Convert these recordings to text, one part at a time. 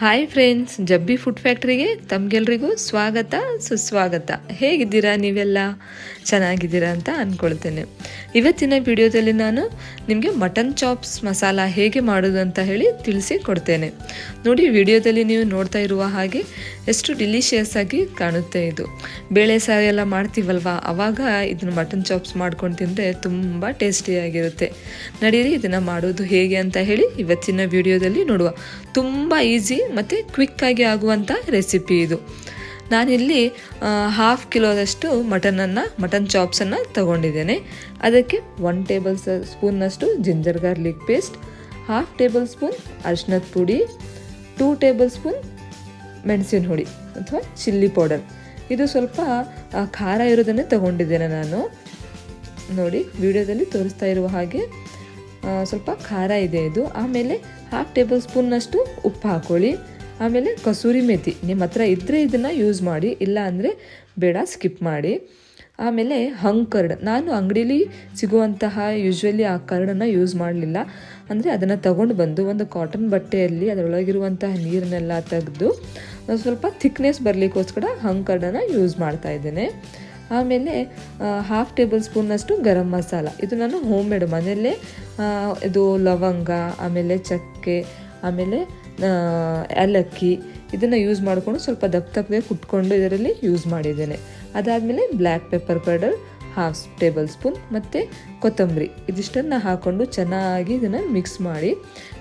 Hi friends Jabbi food ಫ್ಯಾಕ್ಟ್ರಿಗೆ ತಮಗೆಲ್ರಿಗೂ ಸ್ವಾಗತ, ಸುಸ್ವಾಗತ. ಹೇಗಿದ್ದೀರಾ ನೀವೆಲ್ಲ? ಚೆನ್ನಾಗಿದ್ದೀರಾ ಅಂತ ಅಂದ್ಕೊಳ್ತೇನೆ ಇವತ್ತಿನ ವಿಡಿಯೋದಲ್ಲಿ ನಾನು ನಿಮಗೆ ಮಟನ್ ಚಾಪ್ಸ್ ಮಸಾಲ ಹೇಗೆ ಮಾಡೋದು ಅಂತ ಹೇಳಿ ತಿಳಿಸಿ ಕೊಡ್ತೇನೆ. ನೋಡಿ ವಿಡಿಯೋದಲ್ಲಿ ನೀವು ನೋಡ್ತಾ ಇರುವ ಹಾಗೆ ಎಷ್ಟು ಡಿಲಿಷಿಯಸ್ ಆಗಿ ಕಾಣುತ್ತೆ ಇದು. ಬೇಳೆ ಸಾರು ಎಲ್ಲ ಮಾಡ್ತೀವಲ್ವ? ಆವಾಗ ಇದನ್ನು ಮಟನ್ ಚಾಪ್ಸ್ ಮಾಡ್ಕೊಂಡು ತಿಂದರೆ ತುಂಬ ಟೇಸ್ಟಿಯಾಗಿರುತ್ತೆ ನಡೀರಿ, ಇದನ್ನು ಮಾಡೋದು ಹೇಗೆ ಅಂತ ಹೇಳಿ ಇವತ್ತಿನ ವಿಡಿಯೋದಲ್ಲಿ ನೋಡುವ. ತುಂಬ ಈಸಿ ಮತ್ತು ಕ್ವಿಕ್ಕಾಗಿ ಆಗುವಂಥ ರೆಸಿಪಿ ಇದು. ನಾನಿಲ್ಲಿ ಹಾಫ್ ಕಿಲೋದಷ್ಟು ಮಟನನ್ನು ಮಟನ್ ಚಾಪ್ಸನ್ನು ತಗೊಂಡಿದ್ದೇನೆ. ಅದಕ್ಕೆ one table ಸ್ಪೂನ್ನಷ್ಟು ginger garlic paste half tablespoon ಅರಿಶಿನದ ಪುಡಿ ಟೂ ಟೇಬಲ್ ಸ್ಪೂನ್ ಮೆಣಸಿನ ಹುಡಿ ಅಥವಾ ಚಿಲ್ಲಿ ಪೌಡರ್ ಇದು ಸ್ವಲ್ಪ ಖಾರ ಇರೋದನ್ನೇ ತಗೊಂಡಿದ್ದೇನೆ ನಾನು. ನೋಡಿ, ವಿಡಿಯೋದಲ್ಲಿ ತೋರಿಸ್ತಾ ಇರುವ ಹಾಗೆ ಸ್ವಲ್ಪ ಖಾರ ಇದೆ ಇದು. ಆಮೇಲೆ ಹಾಫ್ ಟೇಬಲ್ ಸ್ಪೂನ್ನಷ್ಟು ಉಪ್ಪು ಹಾಕೊಳ್ಳಿ. ಆಮೇಲೆ ಕಸೂರಿ ಮೇಥಿ ನಿಮ್ಮ ಹತ್ರ ಇದ್ದರೆ ಇದನ್ನು ಯೂಸ್ ಮಾಡಿ, ಇಲ್ಲ ಅಂದರೆ ಬೇಡ ಸ್ಕಿಪ್ ಮಾಡಿ. ಆಮೇಲೆ ಹಂಗ್ ಕರ್ಡ್ ನಾನು ಅಂಗಡೀಲಿ ಸಿಗುವಂತಹ ಯೂಶ್ವಲಿ ಆ ಕರ್ಡನ್ನು ಯೂಸ್ ಮಾಡಲಿಲ್ಲ. ಅಂದರೆ ಅದನ್ನು ತಗೊಂಡು ಬಂದು ಒಂದು ಕಾಟನ್ ಬಟ್ಟೆಯಲ್ಲಿ ಅದರೊಳಗಿರುವಂತಹ ನೀರನ್ನೆಲ್ಲ ತೆಗೆದು ಸ್ವಲ್ಪ ಥಿಕ್ನೆಸ್ ಬರಲಿಕ್ಕೋಸ್ಕರ ಹಂಗ್ ಕರ್ಡನ್ನು ಯೂಸ್ ಮಾಡ್ತಾ ಇದ್ದೇನೆ. ಆಮೇಲೆ ಹಾಫ್ ಟೇಬಲ್ ಸ್ಪೂನ್ನಷ್ಟು ಗರಂ ಮಸಾಲ. ಇದು ನಾನು ಹೋಮ್ ಮೇಡ್ ಮನೆಯಲ್ಲೇ ಇದು ಲವಂಗ, ಆಮೇಲೆ ಚಕ್ಕೆ, ಆಮೇಲೆ ಏಲಕ್ಕಿ ಇದನ್ನು ಯೂಸ್ ಮಾಡಿಕೊಂಡು ಸ್ವಲ್ಪ ದಪ್ಪ ದಪ್ಪಗೆ ಕುಟ್ಕೊಂಡು ಇದರಲ್ಲಿ ಯೂಸ್ ಮಾಡಿದ್ದೇನೆ. ಅದಾದಮೇಲೆ black pepper powder half tablespoon ಮತ್ತು ಕೊತ್ತಂಬರಿ. ಇದಿಷ್ಟನ್ನು ಹಾಕ್ಕೊಂಡು ಚೆನ್ನಾಗಿ ಇದನ್ನು ಮಿಕ್ಸ್ ಮಾಡಿ,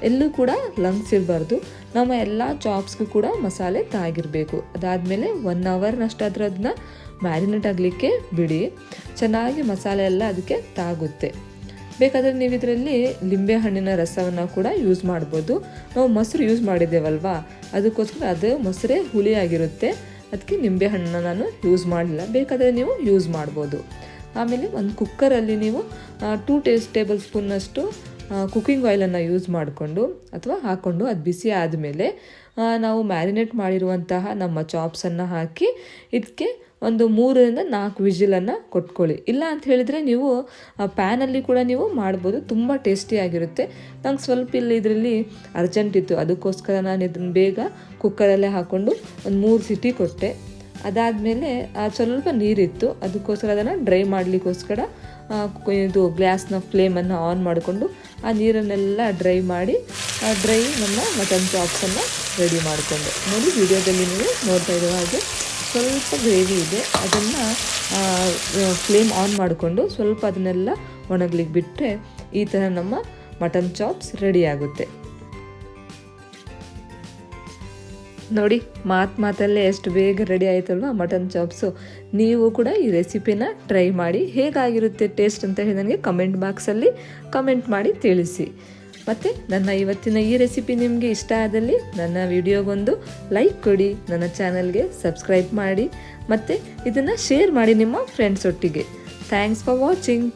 ಎಲ್ಲೂ ಕೂಡ ಲಂಗ್ಸ್ ಇರಬಾರ್ದು. ನಮ್ಮ ಎಲ್ಲ ಚಾಪ್ಸ್ಗೂ ಕೂಡ ಮಸಾಲೆ ತಾಗಿರಬೇಕು. ಅದಾದಮೇಲೆ ಒನ್ ಅವರ್ನಷ್ಟಾದರೂ ಅದನ್ನ ಮ್ಯಾರಿನೇಟ್ ಆಗಲಿಕ್ಕೆ ಬಿಡಿ. ಚೆನ್ನಾಗಿ ಮಸಾಲೆ ಎಲ್ಲ ಅದಕ್ಕೆ ತಾಗುತ್ತೆ. ಬೇಕಾದರೆ ನೀವು ಇದರಲ್ಲಿ ಲಿಂಬೆ ಹಣ್ಣಿನ ರಸವನ್ನು ಕೂಡ ಯೂಸ್ ಮಾಡ್ಬೋದು. ನಾವು ಮೊಸರು ಯೂಸ್ ಮಾಡಿದ್ದೇವಲ್ವಾ? ಅದಕ್ಕೋಸ್ಕರ ಅದು ಮೊಸರೇ ಹುಳಿಯಾಗಿರುತ್ತೆ ಅದಕ್ಕೆ ನಿಂಬೆ ಹಣ್ಣನ್ನು ನಾನು ಯೂಸ್ ಮಾಡಲಿಲ್ಲ. ಬೇಕಾದರೆ ನೀವು ಯೂಸ್ ಮಾಡ್ಬೋದು. ಆಮೇಲೆ ಒಂದು ಕುಕ್ಕರಲ್ಲಿ ನೀವು ಟೂ ಟೇಸ್ ಟೇಬಲ್ ಸ್ಪೂನ್ನಷ್ಟು ಕುಕ್ಕಿಂಗ್ ಆಯಿಲನ್ನು ಯೂಸ್ ಮಾಡಿಕೊಂಡು ಅಥವಾ ಹಾಕ್ಕೊಂಡು ಅದು ಬಿಸಿ ಆದಮೇಲೆ ನಾವು ಮ್ಯಾರಿನೇಟ್ ಮಾಡಿರುವಂತಹ ನಮ್ಮ ಚಾಪ್ಸನ್ನು ಹಾಕಿ ಇದಕ್ಕೆ ಒಂದು ಮೂರರಿಂದ ನಾಲ್ಕು ವಿಜಿಲನ್ನು ಕೊಟ್ಕೊಳ್ಳಿ. ಇಲ್ಲ ಅಂತ ಹೇಳಿದರೆ ನೀವು ಪ್ಯಾನಲ್ಲಿ ಕೂಡ ನೀವು ಮಾಡ್ಬೋದು. ತುಂಬ ಟೇಸ್ಟಿಯಾಗಿರುತ್ತೆ ನಂಗೆ ಸ್ವಲ್ಪ ಇಲ್ಲಿ ಇದರಲ್ಲಿ ಅರ್ಜೆಂಟ್ ಇತ್ತು. ಅದಕ್ಕೋಸ್ಕರ ನಾನು ಇದನ್ನು ಬೇಗ ಕುಕ್ಕರಲ್ಲೇ ಹಾಕ್ಕೊಂಡು ಒಂದು ಮೂರು ಸಿಟಿ ಕೊಟ್ಟೆ. ಅದಾದಮೇಲೆ ಸ್ವಲ್ಪ ನೀರಿತ್ತು. ಅದಕ್ಕೋಸ್ಕರ ಅದನ್ನು ಡ್ರೈ ಮಾಡಲಿಕ್ಕೋಸ್ಕರ ಇದು ಗ್ಲಾಸ್ನ ಫ್ಲೇಮನ್ನು ಆನ್ ಮಾಡಿಕೊಂಡು, ಆ ನೀರನ್ನೆಲ್ಲ ಡ್ರೈ ಮಾಡಿ ಡ್ರೈ ನಮ್ಮ ಮಟನ್ ಚಾಪ್ಸನ್ನು ರೆಡಿ ಮಾಡಿಕೊಂಡು. ನೋಡಿ ವಿಡಿಯೋದಲ್ಲಿ ನೀವು ನೋಡ್ತಾ ಇರೋ ಹಾಗೆ. ಸ್ವಲ್ಪ ಗ್ರೇವಿ ಇದೆ. ಅದನ್ನು ಫ್ಲೇಮ್ ಆನ್ ಮಾಡಿಕೊಂಡು ಸ್ವಲ್ಪ ಅದನ್ನೆಲ್ಲ ಒಣಗ್ಲಿಕ್ಕೆ ಬಿಟ್ಟರೆ ಈ ಥರ ನಮ್ಮ ಮಟನ್ ಚಾಪ್ಸ್ ರೆಡಿ ಆಗುತ್ತೆ. ನೋಡಿ, ಮಾತು ಮಾತಲ್ಲೇ ಎಷ್ಟು ಬೇಗ ರೆಡಿ ಆಯ್ತಲ್ವ ಮಟನ್ ಚಾಪ್ಸು ನೀವು ಕೂಡ ಈ ರೆಸಿಪಿನ ಟ್ರೈ ಮಾಡಿ ಹೇಗಾಗಿರುತ್ತೆ ಟೇಸ್ಟ್ ಅಂತ ಹೇಳಿ ನನಗೆ ಕಮೆಂಟ್ ಬಾಕ್ಸಲ್ಲಿ ಕಮೆಂಟ್ ಮಾಡಿ ತಿಳಿಸಿ. ಮತ್ತು ನನ್ನ ಇವತ್ತಿನ ಈ ರೆಸಿಪಿ ನಿಮಗೆ ಇಷ್ಟ ಆದಲ್ಲಿ ನನ್ನ ವಿಡಿಯೋಗೊಂದು ಲೈಕ್ ಕೊಡಿ, ನನ್ನ ಚಾನಲ್ಗೆ ಸಬ್ಸ್ಕ್ರೈಬ್ ಮಾಡಿ, ಮತ್ತು ಇದನ್ನು ಶೇರ್ ಮಾಡಿ ನಿಮ್ಮ ಫ್ರೆಂಡ್ಸ್ ಒಟ್ಟಿಗೆ. Thanks for watching